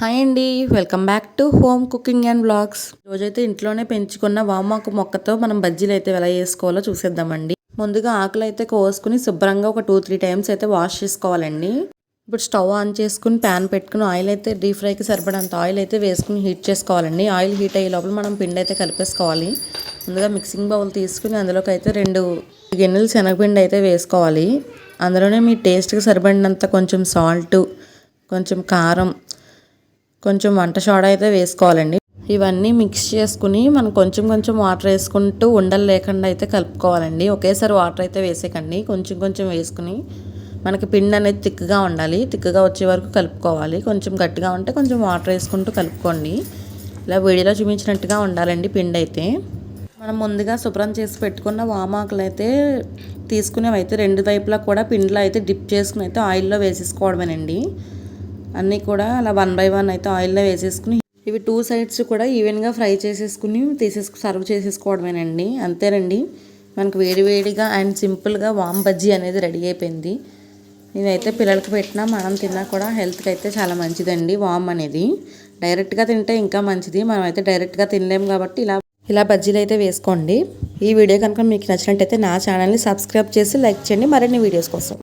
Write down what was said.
Hi అండి welcome back to home cooking and blogs రోజైతే ఇంట్లోనే పెంచుకున్న వామాకు మొక్కతో మనం బజ్జీలు అయితే ఎలా చేసుకోవాలో చూసేద్దామండి. ముందుగా ఆకులు అయితే కోసుకుని శుభ్రంగా ఒక టూ త్రీ టైమ్స్ అయితే వాష్ చేసుకోవాలండి. ఇప్పుడు స్టవ్ ఆన్ చేసుకుని ప్యాన్ పెట్టుకుని ఆయిల్ అయితే డీప్ ఫ్రైకి సరిపడంత ఆయిల్ అయితే వేసుకుని హీట్ చేసుకోవాలండి. ఆయిల్ హీట్ అయ్యే లోపల మనం పిండి అయితే కలిపేసుకోవాలి. ముందుగా మిక్సింగ్ బౌల్ తీసుకుని అందులోకి అయితే రెండు గిన్నెలు శనగపిండి అయితే వేసుకోవాలి. అందులోనే మీ టేస్ట్కి సరిపడినంత కొంచెం సాల్ట్ కొంచెం కారం కొంచెం వంట సోడా అయితే వేసుకోవాలండి. ఇవన్నీ మిక్స్ చేసుకుని మనం కొంచెం కొంచెం వాటర్ వేసుకుంటూ ఉండలు లేకుండా అయితే కలుపుకోవాలండి. ఒకేసారి వాటర్ అయితే వేసేకండి. కొంచెం కొంచెం వేసుకుని మనకి పిండి అనేది తిక్కుగా ఉండాలి. తిక్కుగా వచ్చే వరకు కలుపుకోవాలి. కొంచెం గట్టిగా ఉంటే కొంచెం వాటర్ వేసుకుంటూ కలుపుకోండి. ఇలా వేడిలో చూపించినట్టుగా ఉండాలండి పిండి అయితే. మనం ముందుగా శుభ్రం చేసి పెట్టుకున్న వామాకులు అయితే తీసుకునేవి అయితే రెండు వైపులా కూడా పిండిలో అయితే డిప్ చేసుకుని అయితే ఆయిల్లో వేసేసుకోవడమేనండి. అన్నీ కూడా అలా వన్ బై వన్ అయితే ఆయిల్లో వేసేసుకుని ఇవి టూ సైడ్స్ కూడా ఈవెన్గా ఫ్రై చేసేసుకుని తీసేసుకు సర్వ్ చేసేసుకోవడమేనండి. అంతేనండి. మనకు వేడివేడిగా అండ్ సింపుల్గా వామ్ బజ్జీ అనేది రెడీ అయిపోయింది. ఇదైతే పిల్లలకి పెట్టినా మనం తిన్నా కూడా హెల్త్కి అయితే చాలా మంచిదండి వామ్ అనేది. డైరెక్ట్గా తింటే ఇంకా మంచిది. మనం అయితే డైరెక్ట్గా తినలేము కాబట్టి ఇలా ఇలా బజ్జీలు అయితే వేసుకోండి. ఈ వీడియో కనుక మీకు నచ్చినట్టయితే నా ఛానల్ని సబ్స్క్రైబ్ చేసి లైక్ చేయండి. మరిన్ని వీడియోస్ కోసం.